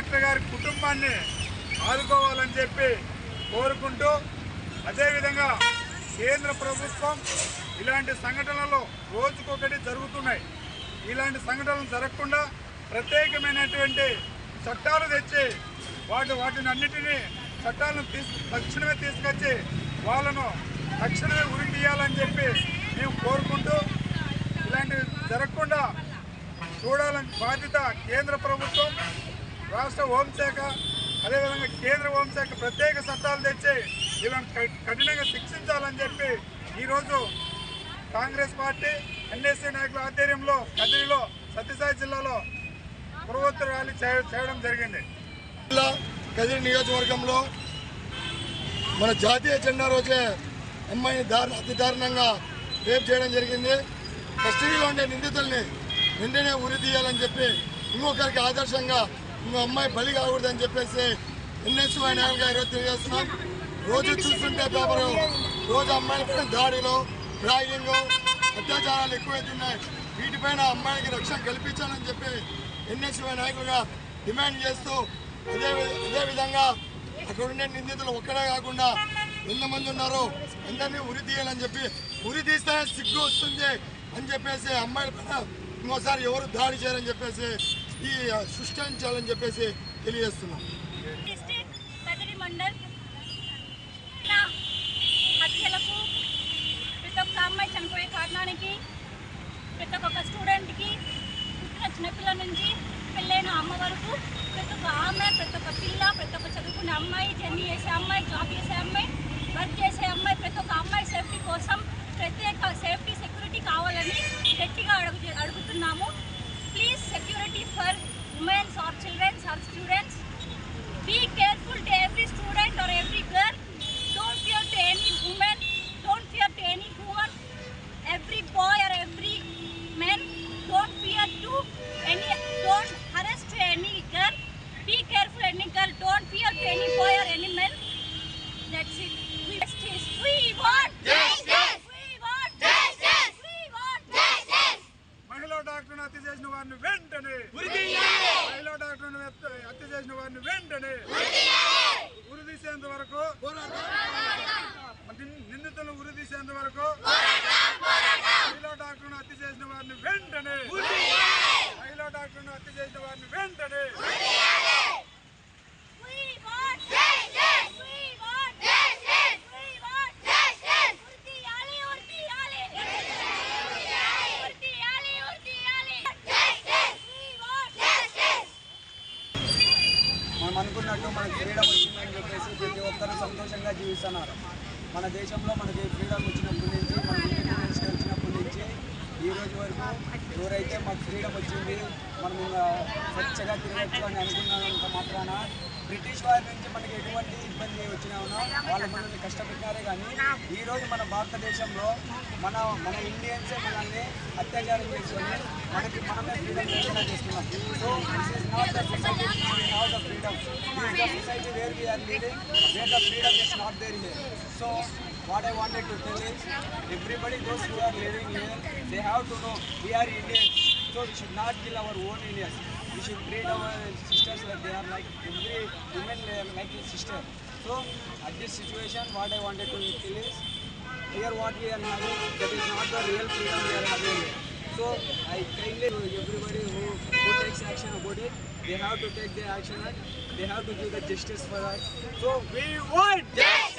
నుంచి డాక్టర్ గారి కుటుంబాన్ని ఆదుకోవాలని చెప్పి కోరుకుంటూ అదేవిధంగా కేంద్ర ప్రభుత్వం ఇలాంటి సంఘటనలు రోజుకొకటి జరుగుతున్నాయి. ఇలాంటి సంఘటనలు జరగకుండా ప్రత్యేకమైనటువంటి చట్టాలు తెచ్చి వాటి వాటిని అన్నిటినీ చట్టాలను తీసు తక్షణమే తీసుకొచ్చి వాళ్ళను తక్షణమే ఉరి తీయాలని చెప్పి మేము కోరుకుంటూ ఇలాంటివి జరగకుండా చూడాలని బాధ్యత కేంద్ర ప్రభుత్వం రాష్ట్ర హోంశాఖ అదేవిధంగా కేంద్ర హోంశాఖ ప్రత్యేక చట్టాలు తెచ్చి వీళ్ళని కఠినంగా శిక్షించాలని చెప్పి ఈరోజు కాంగ్రెస్ పార్టీ ఎన్ఎస్సీ నాయకుల ఆధ్వర్యంలో కదిరిలో సత్యసాయి జిల్లాలో పూర్వోత్తర ర్యాలీ చేయ- చేయడం జరిగింది. జిల్లా కదిరి నియోజకవర్గంలో మన జాతీయ జెండా రోజే అమ్మాయిని దారుణ అతి దారుణంగా రేపు చేయడం జరిగింది. కస్టడీలో ఉండే నిందితుల్ని వెంటనే ఉరి తీయాలని చెప్పి ఇంకొకరికి ఆదర్శంగా ఇంకో అమ్మాయి బలి కాకూడదని చెప్పేసి ఎన్ఎస్వై నాయకులుగా ఈరోజు తెలియజేస్తున్నాం. రోజు చూస్తుంటే పేపరు రోజు అమ్మాయిలపైన దాడిలో ర్యాగింగ్ అత్యాచారాలు ఎక్కువైతున్నాయి. వీటిపైన అమ్మాయికి రక్షణ కల్పించాలని చెప్పి ఎన్ఎస్వై నాయకులుగా డిమాండ్ చేస్తూ అదే అదే విధంగా అక్కడ ఉండే నిందితులు ఒక్కడే కాకుండా ఎంతమంది ఉన్నారో. అందరినీ ఉరి తీయాలని చెప్పి ఉరి తీస్తే సిగ్గు వస్తుంది అని చెప్పేసి అమ్మాయిల పైన ఇంకోసారి ఎవరు దాడి చేయాలని చెప్పేసి ఈ సృష్టించాలని చెప్పేసి తెలియజేస్తున్నాం. డిస్ట్రిక్ట్ కదిరి మండల్ నా హత్యలకు ప్రతి ఒక్క అమ్మాయి చనిపోయే కారణానికి ప్రతి ఒక్క స్టూడెంట్కి పుట్టిన చిన్నపిల్ల నుంచి పెళ్ళైన అమ్మ వరకు ప్రతి ఒక్క ఆమె ప్రతి ఒక్క పిల్ల ప్రతి ఒక్క చదువుకునే అమ్మాయి జర్నీ చేసే అమ్మాయి జాబ్ చేసే అమ్మాయి వర్క్ வேண்டும் என்றனே దాంట్లో అనుకున్నట్టు మనకు ఫ్రీడమ్ వచ్చిందని చెప్పేసి ప్రతి ఒక్కరూ సంతోషంగా జీవిస్తున్నారు. మన దేశంలో మనకి ఫ్రీడమ్ వచ్చినప్పటి నుంచి మన ఇండిపెండెన్స్ వచ్చినప్పటి నుంచి ఈ రోజు వరకు ఎవరైతే మాకు ఫ్రీడమ్ వచ్చింది మనం ఇంకా స్వచ్ఛగా తిరగచ్చు అని అనుకున్నంత మాత్రాన బ్రిటిష్ వారి నుంచి మనకి ఎటువంటి ఇబ్బంది వచ్చినా ఉన్నా వాళ్ళు మనల్ని కష్టపెట్టినారే కానీ ఈరోజు మన భారతదేశంలో మన మన ఇండియన్సే మనల్ని అత్యాచారం చేసుకొని మనకి మనమే ఫ్రీడమ్ లేకుండా చేస్తున్నాం. So this is not the society the freedom. This is the society where we are living, where the freedom is not there here. So, what I wanted to tell is, everybody those who are living here, they have to know we are Indians. So we should not kill our own Indians. We should treat our sisters like they are like every woman like a sister. So at this situation, what I wanted to tell is, here what we are having, that is not the real freedom we are having. So I kindly everybody who takes action about it. They have to take the action and they have to give the justice for us so we want Justice.